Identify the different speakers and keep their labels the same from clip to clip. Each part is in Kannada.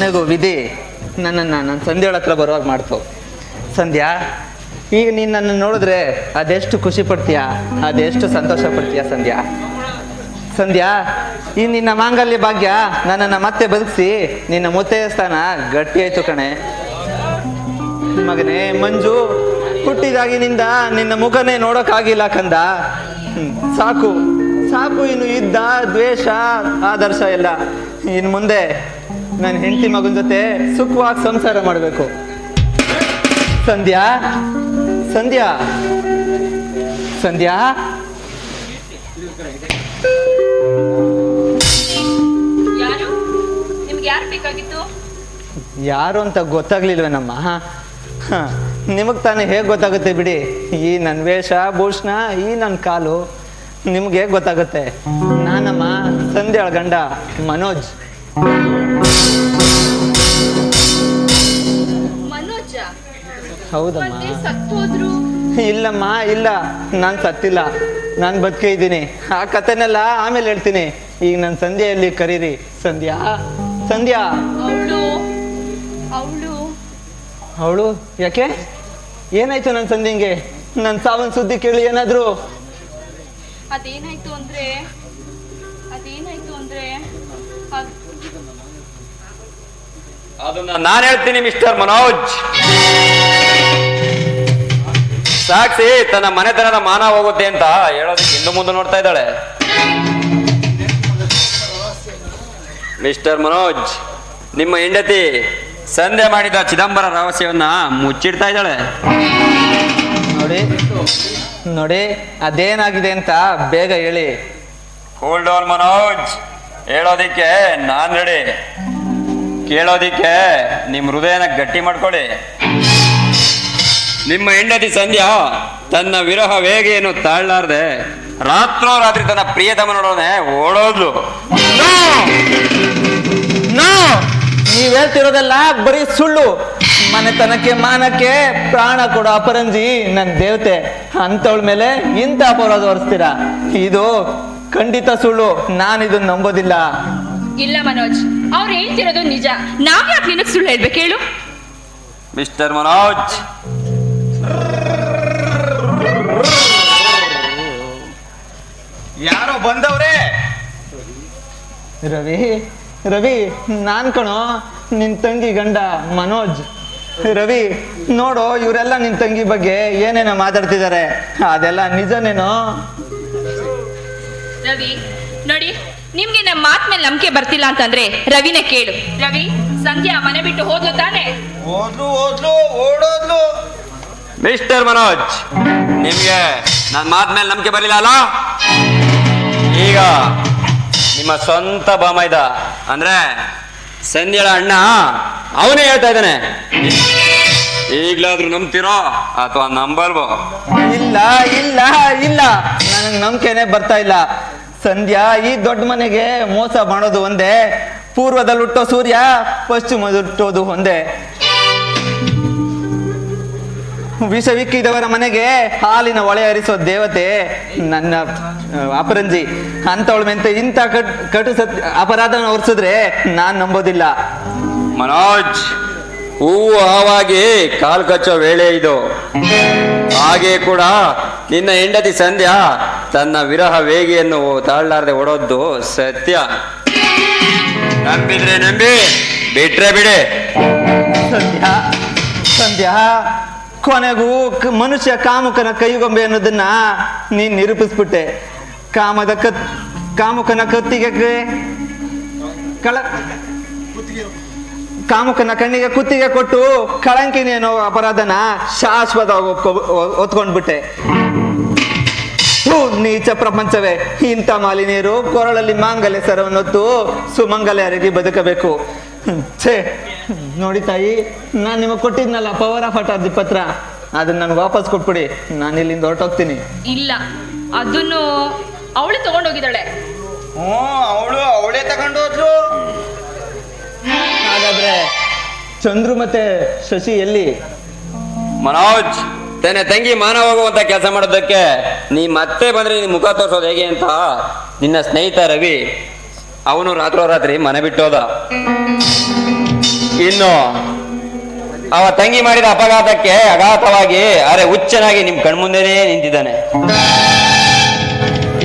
Speaker 1: ಕೊನೆಗೂ ವಿಧಿ. ನನ್ನನ್ನು ನನ್ನ ಸಂಧ್ಯಾಳ ಹತ್ರ ಬರುವಾಗ ಮಾಡ್ತು ಸಂಧ್ಯಾ, ಈಗ ನೀನು ನನ್ನ ನೋಡಿದ್ರೆ ಅದೆಷ್ಟು ಖುಷಿ ಪಡ್ತೀಯಾ? ಅದೆಷ್ಟು ಸಂತೋಷ ಪಡ್ತೀಯಾ ಸಂಧ್ಯಾ? ಸಂಧ್ಯಾ, ಈ ನಿನ್ನ ಮಾಂಗಲ್ಯ ಭಾಗ್ಯ ನನ್ನನ್ನು ಮತ್ತೆ ಬದುಕಿಸಿ. ನಿನ್ನ ಮುತ್ತೆಯ ಸ್ಥಾನ ಗಟ್ಟಿ ಆಯ್ತು ಕಣೆ. ಮಗನೇ, ಮಂಜು, ಹುಟ್ಟಿದಾಗಿನಿಂದ ನಿನ್ನ ಮುಖನೇ ನೋಡೋಕ್ಕಾಗಿಲ್ಲ ಕಂದ. ಸಾಕು. ಸಾಕು ಇನ್ನು ಯುದ್ಧ, ದ್ವೇಷ, ಆದರ್ಶ ಎಲ್ಲ. ಇನ್ನು ಮುಂದೆ ನನ್ನ ಹೆಂಡತಿ ಮಗನ ಜೊತೆ ಸುಖವಾಗಿ ಸಂಸಾರ ಮಾಡಬೇಕು. ಸಂಧ್ಯಾ? ಸಂಧ್ಯಾ? ಸಂಧ್ಯಾ?
Speaker 2: ಯಾರು?
Speaker 1: ಅಂತ ಗೊತ್ತಾಗ್ಲಿಲ್ವೇನಮ್ಮ? ನಿಮಗೆ ತಾನೇ ಹೇಗೆ ಗೊತ್ತಾಗುತ್ತೆ ಬಿಡಿ? ಈ ನನ್ನ ವೇಷ ಭೂಷಣ ಈ ನನ್ನ ಕಾಲು ನಿಮ್ಗೆ ಹೇಗೆ ಗೊತ್ತಾಗುತ್ತೆ. ನಾನಮ್ಮ ಸಂಧ್ಯಾಳ ಗಂಡ ಮನೋಜ್.
Speaker 2: ಮನೋಜ
Speaker 1: ಹೌದಮ್ಮ. ಇಲ್ಲಮ್ಮ ಇಲ್ಲ. ನಾನು ಸತ್ತಿಲ್ಲ. ನಾನು ಬದುಕ ಇದ್ದೀನಿ. ಆ ಕಥೆನೆಲ್ಲ ಆಮೇಲೆ ಹೇಳ್ತೀನಿ. ಈಗ ನನ್ನ ಸಂಧ್ಯೆಯಲ್ಲಿ ಕರೀರಿ. ಸಂಧ್ಯಾ ಸಂಧ್ಯಾ.
Speaker 2: ಅವಳು ಅವಳು.
Speaker 1: ಅವಳು? ಯಾಕೆ? ಏನಾಯ್ತು ನನ್ನ ಸಂಧ್ಯಂಗೆ ನನ್ನ ಸಾವನ್ ಸುದ್ದಿ ಕೇಳಿ ಏನಾದ್ರು?
Speaker 2: ಅದೇನಾಯ್ತು ಅಂದ್ರೆ
Speaker 3: ಅದನ್ನ ನಾನು ಹೇಳ್ತೀನಿ ಮಿಸ್ಟರ್ ಮನೋಜ್. ಸಾಕ್ಷಿ ತನ್ನ ಮನೆತನದ ಮಾನ ಹೋಗುತ್ತೆ ಅಂತ ಹೇಳೋದಕ್ಕೆ ಇನ್ನು ಮುಂದೆ ನೋಡ್ತಾ ಇದ್ದಾಳೆ. ಮಿಸ್ಟರ್ ಮನೋಜ್ ನಿಮ್ಮ ಹೆಂಡತಿ ಸಂಧೆ ಮಾಡಿದ ಚಿದಂಬರ ರಹಸ್ಯವನ್ನ ಮುಚ್ಚಿಡ್ತಾ ಇದ್ದಾಳೆ.
Speaker 1: ನೋಡಿ ನೋಡಿ ಅದೇನಾಗಿದೆ ಅಂತ ಬೇಗ ಹೇಳಿ.
Speaker 3: Hold on Manoj. ಹೇಳೋದಿಕ್ಕೆ ನಾನ್ ರೆಡಿ ಕೇಳೋದಿಕ್ಕೆ ನಿಮ್ಮ ಹೃದಯನ ಗಟ್ಟಿ ಮಾಡ್ಕೊಳ್ಳಿ. ನಿಮ್ಮ ಹೆಂಡತಿ ಸಂಧ್ಯಾ ತನ್ನ ವಿರಹ ವೇಗೆಯನ್ನು ತಾಳ್ಲಾರ್ದೆ ರಾತ್ರೋ ರಾತ್ರಿ ತನ್ನ ಪ್ರಿಯತಮನೊಡನೆ ಓಡೋದ್ಲು.
Speaker 1: ನೀವ್ ಹೇಳ್ತಿರೋದೆಲ್ಲ ಬರೀ ಸುಳ್ಳು. ಮನೆತನಕ್ಕೆ ಮಾನಕ್ಕೆ ಪ್ರಾಣ ಕೊಡೋ ಅಪರಂಜಿ ನನ್ನ ದೇವತೆ. ಅಂತವಳ ಮೇಲೆ ಇಂಥ ಅಪರಾಧ ಹೊರಿಸ್ತೀರಾ? ಇದು ಖಂಡಿತ ಸುಳ್ಳು. ನಾನಿದನ್ನ ಇದನ್ನ ನಂಬೋದಿಲ್ಲ.
Speaker 2: ಇಲ್ಲ ಮನೋಜ್. ಅವ್ರು ಹೇಳ್ತಿರೋದು ನಿಜ. ನಾವ್ ಯಾಕೆ ನಿನಗ್ ಸುಳ್ಳು ಹೇಳ್ಬೇಕು ಹೇಳು?
Speaker 3: ಮಿಸ್ಟರ್ ಮನೋಜ್.
Speaker 1: ಯಾರೋ ಬಂದವ್ರೆ? ರವಿ ರವಿ ನಾನ್ ಕಣೋ ನಿನ್ ತಂಗಿ ಗಂಡ ಮನೋಜ್. ರವಿ ನೋಡು ಇವರೆಲ್ಲ ನಿನ್ ತಂಗಿ ಬಗ್ಗೆ ಏನೇನೋ ಮಾತಾಡ್ತಿದ್ದಾರೆ ಅದೆಲ್ಲ ನಿಜನೇನೋ?
Speaker 2: ರವಿ ನೋಡಿ ನಿಮ್ಗೆ ನಮ್ಮ ಮಾತ್ ಮೇಲೆ ನಂಬಿಕೆ ಬರ್ತಿಲ್ಲ ಅಂತಂದ್ರೆ ರವಿನೇ ಕೇಳು. ರವಿ ಸಂಧ್ಯಾ ಮನೆ ಬಿಟ್ಟು ಹೋದ್ಲು ತಾನೆ?
Speaker 1: ಓದ್ಲು ಓದ್ಲು ಓಡೋದ್ಲು.
Speaker 3: ಮಿಸ್ಟರ್ ಮನೋಜ್ ನಿಮ್ಗೆ ನನ್ನ ಮಾತ್ ಮೇಲೆ ನಂಬಿಕೆ ಬರಲಿಲ್ಲ ಅಲ್ಲ? ಈಗ ನಿಮ್ಮ ಸ್ವಂತ ಬಾಮೈದ ಅಂದ್ರೆ ಸಂಧ್ಯಳ ಅಣ್ಣ ಅವನೇ ಹೇಳ್ತಾ ಇದ್ದಾನೆ. ಈಗ್ಲಾದ್ರೂ ನಂಬ್ತಿರೋ ಅಥವಾ ನಂಬಲ್ವೋ?
Speaker 1: ಇಲ್ಲ ಇಲ್ಲ ಇಲ್ಲ. ನನಗೆ ನಂಬಿಕೆನೆ ಬರ್ತಾ ಇಲ್ಲ. ಸಂಧ್ಯಾ, ಈ ದೊಡ್ಡ ಮನೆಗೆ ಮೋಸ ಮಾಡೋದು ಒಂದೇ. ಪೂರ್ವದಲ್ಲಿ ಹುಟ್ಟೋ ಸೂರ್ಯ ಪಶ್ಚಿಮದಲ್ಲಿ ಹುಟ್ಟೋದು ಒಂದೇ. ವಿಷವಿಕ್ಕಿದವರ ಮನೆಗೆ ಹಾಲಿನ ಒಳೆ ಹರಿಸೋ ದೇವತೆ ನನ್ನ ಅಪರಂಜಿ. ಅಂತವಳ ಮೆಂತೆ ಇಂಥ ಕಟ್, ಕಟು ಸತ್, ಅಪರಾಧನ ಹೊರಿಸಿದ್ರೆ ನಾನ್ ನಂಬೋದಿಲ್ಲ.
Speaker 3: ಮನೋಜ್, ಹೂವು ಹಾವಾಗಿ ಕಾಲು ಕಚ್ಚೋ ವೇಳೆ ಇದು. ಹಾಗೆ ಕೂಡ ನಿನ್ನ ಹೆಂಡತಿ ಸಂಧ್ಯಾ ತನ್ನ ವಿರಹ ವೇಗಿಯನ್ನು ತಾಳ್ಲಾರ್ದೆ ಓಡೋದ್ದು ಸತ್ಯ. ನಂಬಿದ್ರೆ ನಂಬಿ, ಬಿಟ್ರೆ ಬಿಡಿ.
Speaker 1: ಸಂಧ್ಯಾ ಸಂಧ್ಯಾ, ಕೊನೆಗೂ ಮನುಷ್ಯ ಕಾಮುಕನ ಕೈಗೊಂಬೆ ಅನ್ನೋದನ್ನ ನೀನ್ ನಿರೂಪಿಸ್ಬಿಟ್ಟೆ. ಕಾಮದ ಕತ್ ಕಾಮುಕನ ಕತ್ತಿಗೆ ಕಳ ಕಾಮುಕನ ಕಣ್ಣಿಗೆ ಕುತ್ತಿಗೆ ಕೊಟ್ಟು ಕಳಂಕಿನೇನೋ ಅನ್ನೋ ಅಪರಾಧನ ಶಾಶ್ವತವಾಗಿ ಒಪ್ಕೊ ಒತ್ಕೊಂಡ್ಬಿಟ್ಟೆ. ನೀಚ ಪ್ರಪಂಚವೇ ಇಂಥ ಮಾಲಿನಿಯರು ಕೊರಳಲ್ಲಿ ಮಾಂಗಲ್ಯ ಸರವನ್ನೊತ್ತು ಸುಮಂಗಲ್ಯರಿಗೆ ಬದುಕಬೇಕು. ಹ್ಮ್, ಛೇ ನೋಡಿ ತಾಯಿ ನಾನು ನಿಮಗೆ ಕೊಟ್ಟಿದ್ನಲ್ಲ ಪವರ್ ಆಫ್ ಅಟಾರ್ಜಿ ಪತ್ರ ಅದನ್ನ ನನ್ಗೆ ವಾಪಸ್ ಕೊಟ್ಬಿಡಿ ನಾನು ಇಲ್ಲಿಂದ ಹೊರಟೋಗ್ತೀನಿ.
Speaker 2: ಇಲ್ಲ ಅದನ್ನು ಅವಳು ತಗೊಂಡೋಗಿದ್ದಾಳೆ.
Speaker 1: ಹ್ಞೂ ಅವಳು ಅವಳೇ ತಗೊಂಡೋದ್ರು. ಹಾಗಾದ್ರೆ ಚಂದ್ರು ಮತ್ತೆ ಶಶಿ ಎಲ್ಲಿ?
Speaker 3: ಮನೋಜ್, ತನ್ನ ತಂಗಿ ಮಾನ ಹೋಗುವಂತ ಕೆಲಸ ಮಾಡೋದಕ್ಕೆ ನೀ ಮತ್ತೆ ಬಂದ್ರೆ ನಿನ್ ಮುಖ ತೋರಿಸೋದು ಹೇಗೆ ಅಂತ ನಿನ್ನ ಸ್ನೇಹಿತ ರವಿ, ಅವನು ರಾತ್ರೋರಾತ್ರಿ ಮನೆ ಬಿಟ್ಟೋದ ಇನ್ನು ಅವ ತಂಗಿ ಮಾಡಿದ ಅಪಘಾತಕ್ಕೆ ಅಘಾತವಾಗಿ ಅರೆ ಹುಚ್ಚನಾಗಿ ನಿಮ್ ಕಣ್ಮುಂದೇನೆ ನಿಂತಿದ್ದಾನೆ.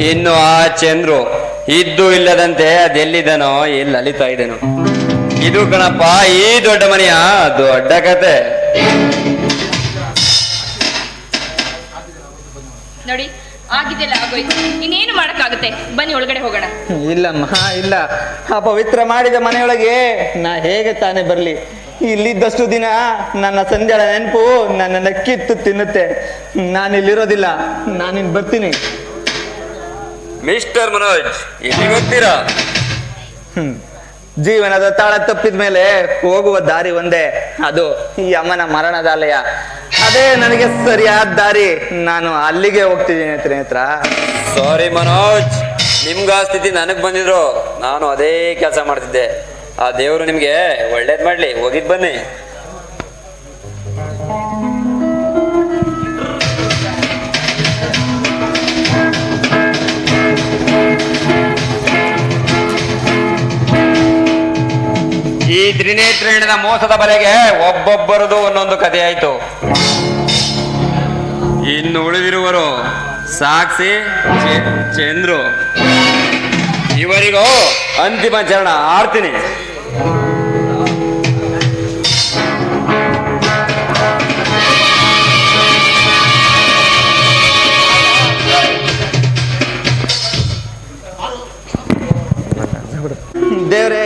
Speaker 3: ಇನ್ನು ಆ ಚಂದ್ರು ಇದ್ದು ಇಲ್ಲದಂತೆ ಅದೆಲ್ಲಿದ್ದಾನೋ ಎಲ್ಲಿ ಅಲಿತಾ ಇದ್ದೇನೋ ಇದು ಕಣಪ್ಪ ಈ ದೊಡ್ಡ ಮನೆಯ ದೊಡ್ಡ ಕತೆ.
Speaker 2: ನೋಡಿ ಆಗಿದೆಲ್ಲ ಆಗೋಯ್ತು. ಇನ್ನೇನು ಮಾಡಕ್ಕಾಗುತ್ತೆ? ಬನ್ನಿ ಒಳಗಡೆ ಹೋಗೋಣ.
Speaker 1: ಇಲ್ಲಮ್ಮ ಇಲ್ಲ. ಆ ಪವಿತ್ರ ಮಾಡಿದ ಮನೆಯೊಳಗೆ ನಾ ಹೇಗೆ ತಾನೇ ಬರ್ಲಿ? ಇಲ್ಲಿದ್ದಷ್ಟು ದಿನ ನನ್ನ ಸಂಜೆಳ ನೆನಪು ನನ್ನ ನಕ್ಕಿತ್ತು ತಿನ್ನುತ್ತೆ. ನಾನಿಲ್ಲಿರೋದಿಲ್ಲ ನಾನಿನ್ ಬರ್ತೀನಿ.
Speaker 3: ಮಿಸ್ಟರ್ ಮನೋಜ್ ಇಲ್ಲಿ ಬರ್ತೀರಾ
Speaker 1: ಹ್ಮ್. ಜೀವನದ ತಾಳ ತಪ್ಪಿದ ಮೇಲೆ ಹೋಗುವ ದಾರಿ ಒಂದೇ. ಅದು ಅಮ್ಮನ ಮರಣದಾಲಯ. ಅದೇ ನನಗೆ ಸರಿಯಾದ ದಾರಿ. ನಾನು ಅಲ್ಲಿಗೆ ಹೋಗ್ತಿದ್ದೀನಿ ತ್ರಿನೇತ್ರ
Speaker 3: ಸಾರಿ ಮನೋಜ್. ನಿಮ್ಗ ಆ ಸ್ಥಿತಿ ನನಗ್ ಬಂದಿದ್ರು. ನಾನು ಅದೇ ಕೆಲಸ ಮಾಡ್ತಿದ್ದೆ. ಆ ದೇವರು ನಿಮ್ಗೆ ಒಳ್ಳೇದ್ ಮಾಡ್ಲಿ. ಹೋಗಿದ್ ಬನ್ನಿ. ತ್ರಿನೇತ್ರೇಣದ ಮೋಸದ ಬಲೆಗೆ ಒಬ್ಬೊಬ್ಬರದು ಒಂದೊಂದು ಕಥೆ ಆಯ್ತು. ಇನ್ನು ಉಳಿದಿರುವರು ಸಾಕ್ಷಿ ಚಂದ್ರು. ಇವರಿಗೂ ಅಂತಿಮ ಚರಣ ಆಡ್ತೀನಿ
Speaker 1: ದೇವ್ರೆ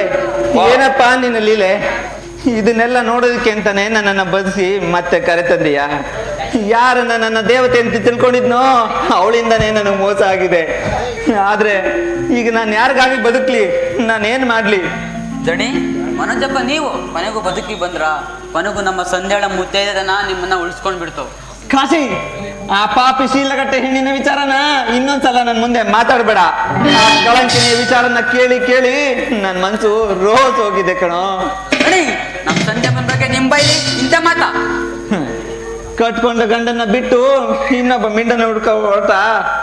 Speaker 1: ಏನಪ್ಪಾ ನಿನ್ನ ಲೀಲೆ? ಇದನ್ನೆಲ್ಲ ನೋಡೋದಕ್ಕೆ ಅಂತಾನೆ ನನ್ನನ್ನ ಬದಸಿ ಮತ್ತೆ ಕರೆತಂದೀಯ ಯಾರನ್ನ ನನ್ನ ದೇವತೆ ಅಂತ ತಿಳ್ಕೊಂಡಿದ್ನೋ ಅವಳಿಂದನೇ ನನಗೆ ಮೋಸ ಆಗಿದೆ. ಆದ್ರೆ ಈಗ ನಾನು ಯಾರಿಗಾಗಿ ಬದುಕ್ಲಿ? ನಾನು ಏನ್ ಮಾಡ್ಲಿ?
Speaker 4: ದಣಿ ಮನೋಜಪ್ಪ ನೀವು ಮನೆಗೂ ಬದುಕಿ ಬಂದ್ರ? ಮನೆಗೂ ನಮ್ಮ ಸಂಧ್ಯಾಳ ಮುತ್ತೈದನ ನಿಮ್ಮನ್ನ ಉಳಿಸ್ಕೊಂಡ್ ಬಿಡ್ತು
Speaker 1: ಕಾಶಿ! ಆ ಪಾಪಿ ಶೀಲಗಟ್ಟೆ ಹೆಣ್ಣಿನ ವಿಚಾರನ ಇನ್ನೊಂದ್ಸಲ ನನ್ ಮುಂದೆ ಮಾತಾಡ್ಬೇಡ. ಆ ಕಳಂಕಿನ ವಿಚಾರನ ಕೇಳಿ ಕೇಳಿ ನನ್ ಮನ್ಸು ರೋಸ್ ಹೋಗಿದೆ ಕಣೋ.
Speaker 4: ನಮ್ಮ ಸಂಧ್ಯಾ ಬಂದಾಗ ನಿಮ್ ಬೈಲಿ ಇಂಥ ಮಾತಾ.
Speaker 1: ಕಟ್ಕೊಂಡ ಗಂಡನ್ನ ಬಿಟ್ಟು ಇನ್ನೊಬ್ಬ ಮಿಂಡನ ಹುಡ್ಕ ಹೊರಟ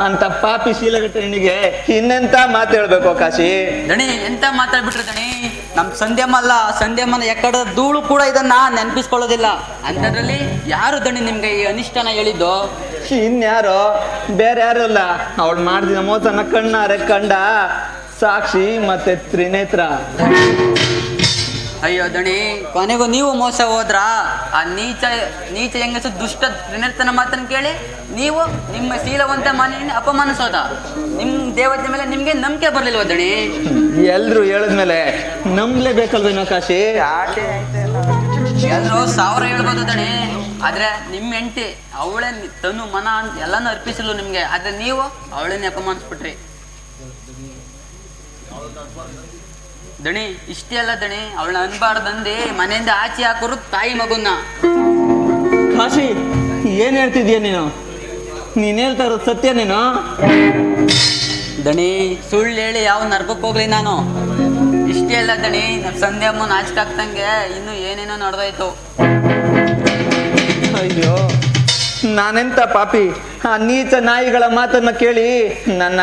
Speaker 1: ಅಂತ ಪಾಪಿ ಶೀಲಗಟ್ಟೆ ಹೆಣ್ಣಿಗೆ ಇನ್ನೆಂತ ಮಾತು ಹೇಳ್ಬೇಕು ಕಾಶಿ?
Speaker 4: ದಣಿ ಎಂತ ಮಾತಾಡ್ಬಿಟ್ರೆ ದಣಿ ನಮ್ ಸಂಧ್ಯಮಲ್ಲ ಸಂಧ್ಯಮ್ಮನ ಎಕ್ಕಡ ಧೂಳು ಕೂಡ ಇದನ್ನ ನೆನಪಿಸ್ಕೊಳ್ಳೋದಿಲ್ಲ. ಅಂತದ್ರಲ್ಲಿ ಯಾರು ದಣಿ ನಿಮ್ಗೆ ಈ ಅನಿಷ್ಟನ ಹೇಳಿದ್ದು?
Speaker 1: ಇನ್ಯಾರೋ? ಬೇರೆ ಯಾರು ಅಲ್ಲ ಅವಳು ಮಾಡಿದ ಮೋಸನ ಕಣ್ಣಾರೆ ಕಂಡ. ಸಾಕ್ಷಿ ಮತ್ತೆ ತ್ರಿನೇತ್ರ.
Speaker 4: ಅಯ್ಯೋ ದಣಿ ಕೊನೆಗೂ ನೀವು ಮೋಸ ಹೋದ್ರ? ಆ ನೀಚ ನೀಚ ಹೆಂಗಸು ದುಷ್ಟ ತ್ರಿನೇತ್ರನ ಮಾತನ್ನ ಕೇಳಿ ನೀವು ನಿಮ್ಮ ಶೀಲವಂತ ಮನೆಯನ್ನು ಅಪಮಾನಿಸೋದ? ನಿಮ್ ದೇವತೆ ಮೇಲೆ ನಿಮ್ಗೆ ನಂಬಿಕೆ ಬರ್ಲಿಲ್ವ ದಣಿ?
Speaker 1: ಎಲ್ರು ಹೇಳಿದ್ಮೇಲೆ ನಂಬ್ಲೇಬೇಕಲ್ವೇನೋ ಕಾಶಿ
Speaker 4: ಎಲ್ರು ಸಾವಿರ ಹೇಳ್ಬೋದು ದಣಿ ಆದ್ರೆ ನಿಮ್ಮ ಹೆಂಡತಿ ಅವಳೇ ತನು ಮನ ಅಂತ ಎಲ್ಲಾನು ಅರ್ಪಿಸಲು ನಿಮ್ಗೆ. ಆದ್ರೆ ನೀವು ಅವಳನ್ನೇ ಅಪಮಾನಿಸ್ಬಿಟ್ರಿ. ದಣಿ ಇಷ್ಟೇ ಅಲ್ಲ ದಣಿ. ಅವಳನ್ನ ಅನ್ಬಾರ್ದಂದಿ ಮನೆಯಿಂದ ಆಚೆ ಹಾಕೋರು ತಾಯಿ ಮಗುನ
Speaker 1: ಕಾಶಿ ಏನ್ ಹೇಳ್ತಿದ್ಯಾ ನೀನು? ನೀನ್ ಹೇಳ್ತಾ ಇರೋದು ಸತ್ಯ ನೀನು?
Speaker 4: ದಣಿ ಸುಳ್ಳು ಹೇಳಿ ಯಾವ ನರ್ಕಕ್ಕೆ ಹೋಗ್ಲಿ ನಾನು. ಇಷ್ಟೇ ಅಲ್ಲ ದಣಿ ಸಂಧ್ಯಾ ಅಮ್ಮ ನಾಚಿಕೆ ಆಗ್ತಂಗೆ ಇನ್ನು ಏನೇನೋ ನಡೆದೋಯ್ತು.
Speaker 1: ಅಯ್ಯೋ ನಾನೆಂತ ಪಾಪಿ? ಆ ನೀಚ ನಾಯಿಗಳ ಮಾತನ್ನ ಕೇಳಿ ನನ್ನ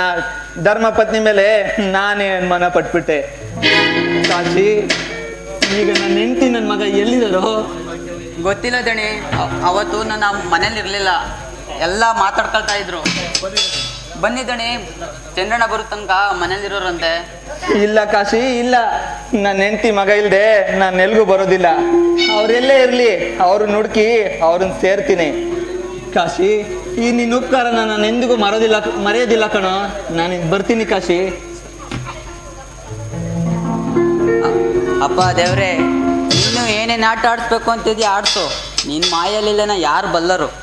Speaker 1: ಧರ್ಮ ಪತ್ನಿ ಮೇಲೆ ನಾನೇ ಮನ ಪಟ್ಬಿಟ್ಟೆ ಕಾಶಿ ಈಗ ನನ್ನ ಹೆಂಡತಿ ನನ್ನ ಮಗ ಎಲ್ಲಿದ್ದಾರೋ?
Speaker 4: ಗೊತ್ತಿಲ್ಲ ದಣಿ ಅವತ್ತು ನಾನು ಮನೇಲಿ ಇರ್ಲಿಲ್ಲ ಎಲ್ಲ ಮಾತಾಡ್ಕೊಳ್ತಾ ಇದ್ರು. ದಣಿ ಚಂದ್ರಣ್ಣ ಬರೋ ತನಕ ಮನೇಲಿರೋರಂತೆ
Speaker 1: ಇಲ್ಲ ಕಾಶಿ ಇಲ್ಲ. ನನ್ನ ಹೆಂಡತಿ ಮಗ ಇಲ್ದೆ ನಾನು ಎಲ್ಗೂ ಬರೋದಿಲ್ಲ. ಅವರೆಲ್ಲೇ ಇರಲಿ ಅವ್ರನ್ನ ಹುಡುಕಿ ಅವ್ರನ್ನ ಸೇರ್ತೀನಿ. ಕಾಶಿ ಈ ನಿನ್ನ ಉಪಕಾರ ನಾನು ಎಂದಿಗೂ ಮರೋದಿಲ್ಲ ಮರೆಯೋದಿಲ್ಲ ಕಣೋ. ನಾನು ಬರ್ತೀನಿ ಕಾಶಿ.
Speaker 4: ಅಪ್ಪ ದೇವ್ರೆ ಇನ್ನು ಏನೇನು ಆಟ ಆಡಿಸ್ಬೇಕು ಅಂತಿದ್ಯಾ ಆಡಿಸು. ನಿನ್ನ ಮಾಯಲ್ಲಿಲ್ಲನ ಯಾರು ಬಲ್ಲರು.